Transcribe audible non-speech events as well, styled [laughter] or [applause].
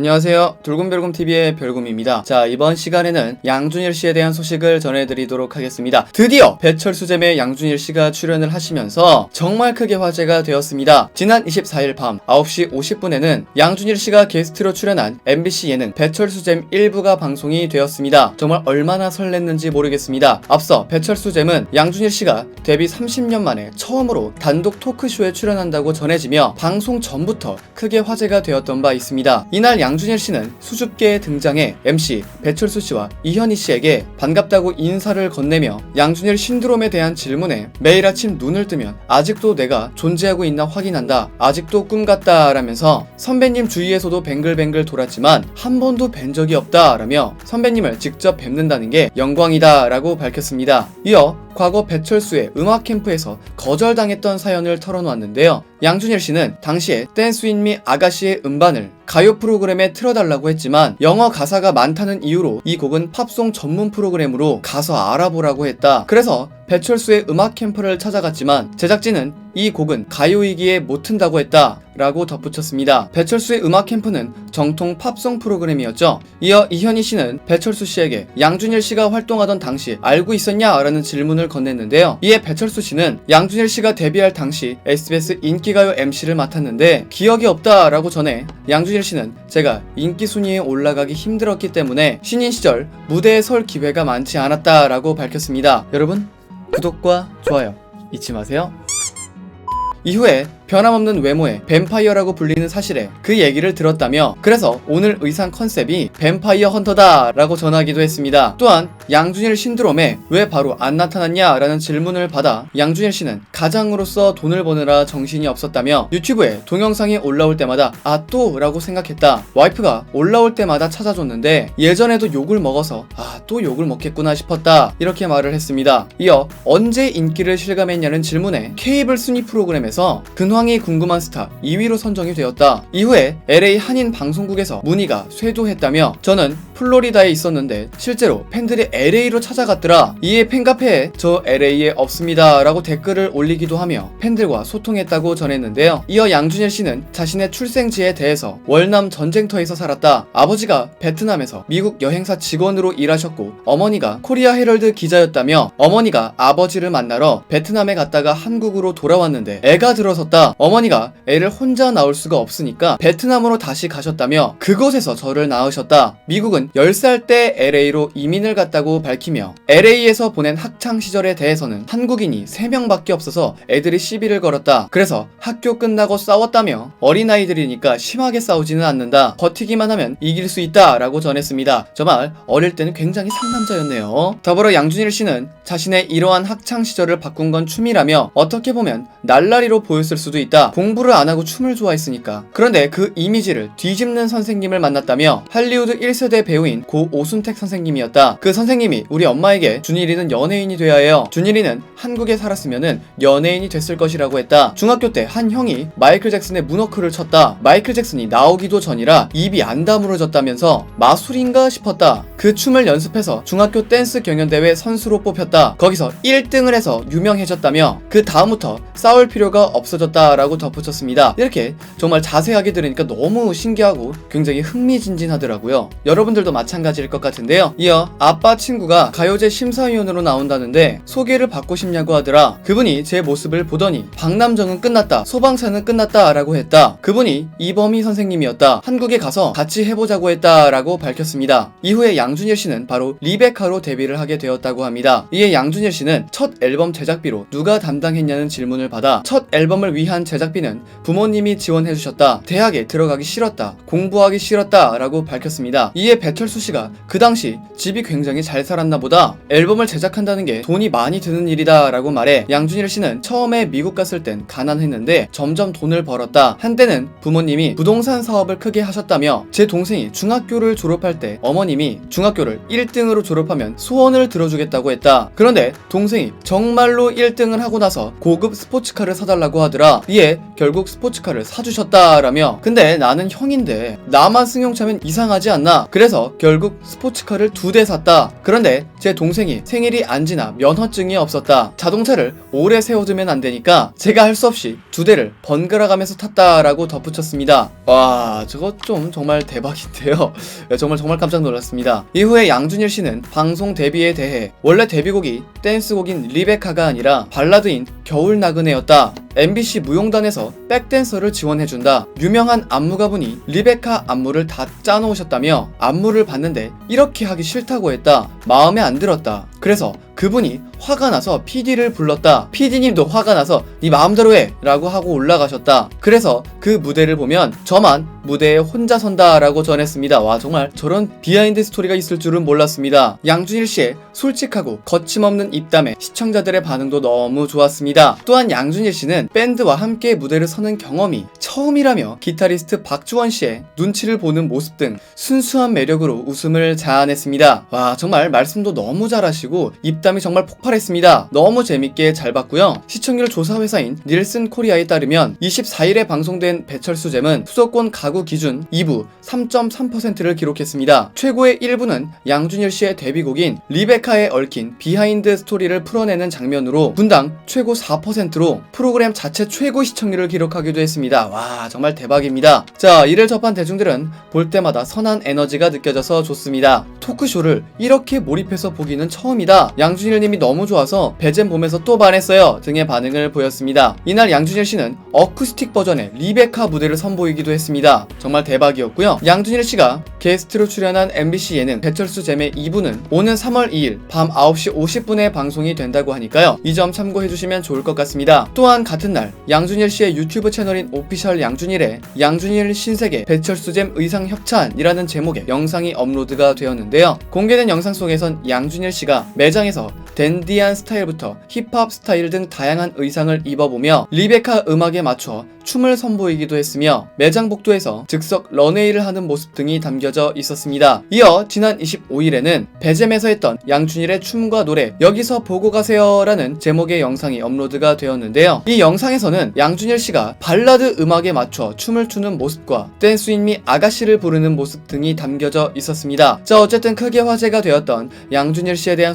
안녕하세요. 돌곰별곰TV의 별곰입니다. 자, 이번 시간에는 양준일 씨에 대한 소식을 전해드리도록 하겠습니다. 드디어 배철수 잼의 양준일 씨가 출연을 하시면서 정말 크게 화제가 되었습니다. 지난 24일 밤 9시 50분에는 양준일 씨가 게스트로 출연한 MBC 예능 배철수 잼 1부가 방송이 되었습니다. 정말 얼마나 설렜는지 모르겠습니다. 앞서 배철수 잼은 양준일 씨가 데뷔 30년 만에 처음으로 단독 토크쇼에 출연한다고 전해지며 방송 전부터 크게 화제가 되었던 바 있습니다. 이날 양 준일 씨는 수줍게 등장해 MC 배철수 씨와 이현희 씨에게 반갑다고 인사를 건네며 양준일 신드롬에 대한 질문에 매일 아침 눈을 뜨면 아직도 내가 존재하고 있나 확인한다. 아직도 꿈 같다. 라면서 선배님 주위에서도 뱅글뱅글 돌았지만 한 번도 뵌 적이 없다. 라며 선배님을 직접 뵙는다는 게 영광이다. 라고 밝혔습니다. 이어 과거 배철수의 음악 캠프에서 거절당했던 사연을 털어놓았는데요. 양준일 씨는 당시에 댄스 윈미 아가씨의 음반을 가요 프로그램에 틀어달라고 했지만 영어 가사가 많다는 이유로 이 곡은 팝송 전문 프로그램으로 가서 알아보라고 했다. 그래서 배철수의 음악 캠프를 찾아갔지만 제작진은 이 곡은 가요이기에 못 튼다고 했다. 라고 덧붙였습니다. 배철수의 음악 캠프는 정통 팝송 프로그램이었죠. 이어 이현희 씨는 배철수 씨에게 양준일 씨가 활동하던 당시 알고 있었냐? 라는 질문을 건넸는데요. 이에 배철수 씨는 양준일 씨가 데뷔할 당시 SBS 인기가요 MC를 맡았는데 기억이 없다 라고 전해 양준일 씨는 제가 인기 순위에 올라가기 힘들었기 때문에 신인 시절 무대에 설 기회가 많지 않았다 라고 밝혔습니다. 여러분 구독과 좋아요 잊지 마세요. 이후에 변함없는 외모의 뱀파이어라고 불리는 사실에 그 얘기를 들었다며 그래서 오늘 의상 컨셉이 뱀파이어 헌터다 라고 전하기도 했습니다. 또한 양준일 신드롬에 왜 바로 안 나타났냐 라는 질문을 받아 양준일 씨는 가장으로서 돈을 버느라 정신이 없었다며 유튜브에 동영상이 올라올 때마다 아 또 라고 생각했다. 와이프가 올라올 때마다 찾아줬는데 예전에도 욕을 먹어서 아 또 욕을 먹겠구나 싶었다. 이렇게 말을 했습니다. 이어 언제 인기를 실감했냐는 질문에 케이블 순위 프로그램에서 근황 이 궁금한 스타 2위로 선정이 되었다. 이후에 LA 한인 방송국에서 문의가 쇄도했다며 저는 플로리다에 있었는데 실제로 팬들이 LA로 찾아갔더라. 이에 팬카페에 저 LA에 없습니다. 라고 댓글을 올리기도 하며 팬들과 소통했다고 전했는데요. 이어 양준일 씨는 자신의 출생지에 대해서 월남 전쟁터에서 살았다. 아버지가 베트남에서 미국 여행사 직원으로 일하셨고 어머니가 코리아 헤럴드 기자였다며 어머니가 아버지를 만나러 베트남에 갔다가 한국으로 돌아왔는데 애가 들어섰다. 어머니가 애를 혼자 낳을 수가 없으니까 베트남으로 다시 가셨다며 그곳에서 저를 낳으셨다. 미국은 10살 때 LA로 이민을 갔다고 밝히며 LA에서 보낸 학창 시절에 대해서는 한국인이 3명밖에 없어서 애들이 시비를 걸었다. 그래서 학교 끝나고 싸웠다며 어린아이들이니까 심하게 싸우지는 않는다. 버티기만 하면 이길 수 있다. 라고 전했습니다. 정말 어릴 때는 굉장히 상남자였네요. 더불어 양준일 씨는 자신의 이러한 학창 시절을 바꾼 건 춤이라며 어떻게 보면 날라리로 보였을 수도 있다. 공부를 안 하고 춤을 좋아했으니까. 그런데 그 이미지를 뒤집는 선생님을 만났다며 할리우드 1세대 배우 인 고 오순택 선생님이었다. 그 선생님이 우리 엄마에게 준일이는 연예인이 돼야 해요. 준일이는 한국에 살았으면은 연예인이 됐을 것이라고 했다. 중학교 때 한 형이 마이클 잭슨의 문워크를 쳤다. 마이클 잭슨이 나오기도 전이라 입이 안 다물어졌다면서 마술인가 싶었다. 그 춤을 연습해서 중학교 댄스 경연대회 선수로 뽑혔다. 거기서 1등을 해서 유명해졌다며 그 다음부터 싸울 필요가 없어졌다라고 덧붙였습니다. 이렇게 정말 자세하게 들으니까 너무 신기하고 굉장히 흥미진진하더라고요. 여러분들도 마찬가지일 것 같은데요. 이어 아빠 친구가 가요제 심사위원으로 나온다는데 소개를 받고 싶냐고 하더라. 그분이 제 모습을 보더니 박남정은 끝났다. 소방차는 끝났다. 라고 했다. 그분이 이범희 선생님이었다. 한국에 가서 같이 해보자고 했다. 라고 밝혔습니다. 이후에 양준일 씨는 바로 리베카로 데뷔를 하게 되었다고 합니다. 이에 양준일 씨는 첫 앨범 제작비로 누가 담당했냐는 질문을 받아 첫 앨범을 위한 제작비는 부모님이 지원해주셨다. 대학에 들어가기 싫었다. 공부하기 싫었다. 라고 밝혔습니다. 이에 배철 배철수 씨가 그 당시 집이 굉장히 잘 살았나 보다. 앨범을 제작한다는 게 돈이 많이 드는 일이다 라고 말해 양준일 씨는 처음에 미국 갔을 땐 가난했는데 점점 돈을 벌었다. 한때는 부모님이 부동산 사업을 크게 하셨다며 제 동생이 중학교를 졸업할 때 어머님이 중학교를 1등으로 졸업하면 소원을 들어주겠다고 했다. 그런데 동생이 정말로 1등을 하고 나서 고급 스포츠카를 사달라고 하더라. 이에 결국 스포츠카를 사주셨다라며 근데 나는 형인데 나만 승용차면 이상하지 않나? 그래서 결국 스포츠카를 두 대 샀다. 그런데 제 동생이 생일이 안 지나 면허증이 없었다. 자동차를 오래 세워두면 안 되니까 제가 할 수 없이 두 대를 번갈아 가면서 탔다라고 덧붙였습니다. 와, 저거 좀 정말 대박인데요. [laughs] 정말 정말 깜짝 놀랐습니다. 이후에 양준일 씨는 방송 데뷔에 대해 원래 데뷔곡이 댄스곡인 리베카가 아니라 발라드인 겨울 나그네였다. MBC 무용단에서 백댄서를 지원해준다. 유명한 안무가분이 리베카 안무를 다 짜놓으셨다며 안무를 봤는데 이렇게 하기 싫다고 했다. 마음에 안 들었다. 그래서 그분이 화가 나서 PD를 불렀다. PD님도 화가 나서 네 마음대로 해 라고 하고 올라가셨다. 그래서 그 무대를 보면 저만 무대에 혼자 선다 라고 전했습니다. 와 정말 저런 비하인드 스토리가 있을 줄은 몰랐습니다. 양준일 씨의 솔직하고 거침없는 입담에 시청자들의 반응도 너무 좋았습니다. 또한 양준일 씨는 밴드와 함께 무대를 서는 경험이 처음이라며 기타리스트 박주원 씨의 눈치를 보는 모습 등 순수한 매력으로 웃음을 자아냈습니다. 와 정말 말씀도 너무 잘하시고 입담이 정말 폭발했습니다. 너무 재밌게 잘 봤고요. 시청률 조사 회사인 닐슨 코리아에 따르면 24일에 방송된 배철수 잼은 수도권 가구 기준 2부 3.3%를 기록했습니다. 최고의 1부는 양준일 씨의 데뷔곡인 리베카에 얽힌 비하인드 스토리를 풀어내는 장면으로 분당 최고 4%로 프로그램 자체 최고 시청률을 기록하기도 했습니다. 와 정말 대박입니다. 자 이를 접한 대중들은 볼 때마다 선한 에너지가 느껴져서 좋습니다. 토크쇼를 이렇게 몰입해서 보기는 처음 이다. 양준일 님이 너무 좋아서 배잼 보면서 또 반했어요 등의 반응을 보였습니다. 이날 양준일 씨는 어쿠스틱 버전의 리베카 무대를 선보이기도 했습니다. 정말 대박이었고요. 양준일 씨가 게스트로 출연한 MBC 예능 배철수 잼의 2부는 오는 3월 2일 밤 9시 50분에 방송이 된다고 하니까요. 이 점 참고해 주시면 좋을 것 같습니다. 또한 같은 날 양준일 씨의 유튜브 채널인 오피셜 양준일에 양준일 신세계 배철수 잼 의상 협찬이라는 제목의 영상이 업로드가 되었는데요. 공개된 영상 속에선 양준일 씨가 매장에서 댄디한 스타일부터 힙합 스타일 등 다양한 의상을 입어보며 리베카 음악에 맞춰 춤을 선보이기도 했으며 매장 복도에서 즉석 런웨이를 하는 모습 등이 담겨져 있었습니다. 이어 지난 25일에는 배잼에서 했던 양준일의 춤과 노래 여기서 보고 가세요 라는 제목의 영상이 업로드가 되었는데요. 이 영상에서는 양준일 씨가 발라드 음악에 맞춰 춤을 추는 모습과 댄스인 미 아가씨를 부르는 모습 등이 담겨져 있었습니다. 자 어쨌든 크게 화제가 되었던 양준일 씨에 대한